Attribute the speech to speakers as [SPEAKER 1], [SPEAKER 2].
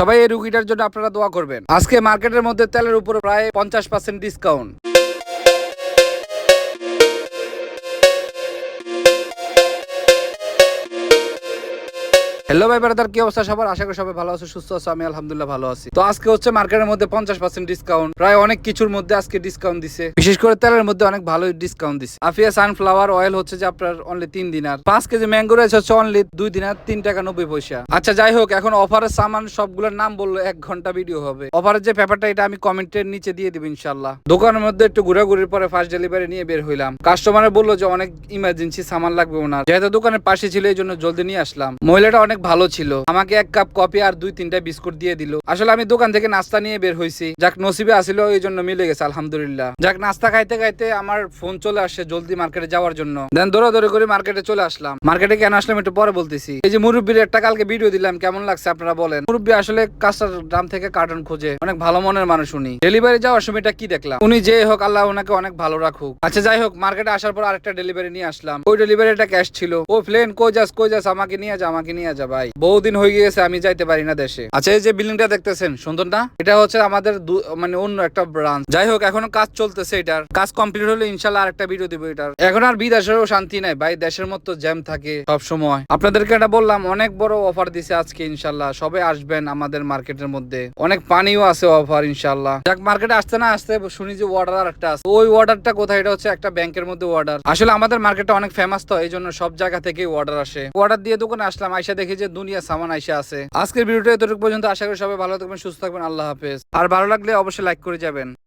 [SPEAKER 1] সবাই এই রুগীটার জন্য আপনারা দোয়া করবেন। আজকে মার্কেটের মধ্যে তেলের উপরে প্রায় পঞ্চাশ পার্সেন্ট ডিসকাউন্ট হ্যালো ভাই ব্রাদার কি অবস্থা সবার? আশা করি সবাই ভালো আছে, সুস্থ আছে, আমি আলহামদুলিল্লাহ ভালো আছি। তো আজকে হচ্ছে মার্কেটের মধ্যে পঞ্চাশ পার্সেন্ট ডিসকাউন্ট প্রায় অনেক কিছুর মধ্যে আজকে ডিসকাউন্ট দিছে। বিশেষ করে তেলের মধ্যে অনেক ভালো ডিসকাউন্ট দিছে। আফিয়া সানফ্লাওয়ার অয়েল হচ্ছে যে আপনার অনলি তিন দিনার পাঁচ কেজি ম্যাঙ্গো রয়েছে হচ্ছে অনলি দুই দিনার তিন টাকা নব্বই পয়সা। আচ্ছা যাই হোক, এখন অফারের সামান সবগুলোর নাম বলল এক ঘণ্টা ভিডিও হবে। অফারের যে পেপারটা এটা আমি কমেন্টের নিচে দিয়ে দিব ইনশাল্লাহ দোকানের মধ্যে একটু ঘুরাঘুরির পরে ফার্স্ট ডেলিভারি নিয়ে বের হইলাম। কাস্টমার বলল যে অনেক ইমার্জেন্সি সামান লাগবে ওনার। যেহেতু দোকানের পাশে ছিল এই জন্য জলদি নিয়ে আসলাম। মহিলাটা অনেক ভালো ছিল। আমাকে এক কাপ কফি আর দুই তিনটা বিস্কুট দিয়ে দিল। আসলে আমি দোকান থেকে নাস্তা নিয়ে বের হয়েছি যাক, নসিবে আসিল, এই জন্য মিলে গেছে, আলহামদুলিল্লাহ। যাক, নাস্তা খাইতে খাইতে আমার ফোন চলে আসছে জলদি মার্কেটে যাওয়ার জন্য। দেন দৌড়াদৌড়ি করে মার্কেটে চলে আসলাম। মার্কেটে কেন আসলাম একটু পরে বলতেছি। এই যে মুরব্বীর একটা কালকে ভিডিও দিলাম, কেমন লাগছে আপনারা বলেন? মুরব্বী আসলে কাস্টার গ্রাম থেকে কার্টন খোঁজে। অনেক ভালো মনের মানুষ উনি। ডেলিভারি যাওয়ার সময়টা কি দেখলাম? উনি যে হোক, আল্লাহ ওনাকে অনেক ভালো রাখুক। আচ্ছা যাই হোক মার্কেটে আসার পর আরেকটা ডেলিভারি নিয়ে আসলাম। ওই ডেলিভারিটা ক্যাশ ছিল। ও প্লেন কই যাস কই যাস, আমাকে নিয়ে যা, আমাকে নিয়ে যা ভাই। বহুদিন হয়ে গিয়েছে, আমি যাইতে পারি না দেশে। আচ্ছা এই যে বিল্ডিংটা দেখতেছেন, সুন্দর না? এটা হচ্ছে আমাদের মানে অন্য একটা ব্রাঞ্চ যাই হোক, এখনও কাজ চলতেছে এটার। কাজ কমপ্লিট হলে ইনশাল্লাহ আরেকটা ভিডিও দিব এটার। এখন আর বিদেশেরও শান্তি নাই, ভাই। দেশের মতো জ্যাম থাকে সব সময় আপনাদেরকে এটা বললাম, অনেক বড় অফার দিছে আজকে ইনশাল্লাহ। সবাই আসবেন আমাদের মার্কেটের মধ্যে। অনেক পানিও আছে অফার ইনশাল্লাহ। যাক মার্কেটে আসতে না আসতে শুনি যে অর্ডার একটা আছে। ওই অর্ডারটা কোথায়? এটা হচ্ছে একটা ব্যাংকের মধ্যে অর্ডার আসলে আমাদের মার্কেটটা অনেক ফেমাস তো এই জন্য সব জায়গা থেকে অর্ডার আসে। অর্ডার দিয়ে দোকানে আসলাম, আইসা দেখি যে দুনিয়া সামান আইসা আছে। আজকের ভিডিওটা এতটুকু পর্যন্ত। আশা করি সবাই ভালো থাকবেন, সুস্থ থাকবেন। আল্লাহ হাফেজ। আর ভালো লাগলে অবশ্যই লাইক করে যাবেন।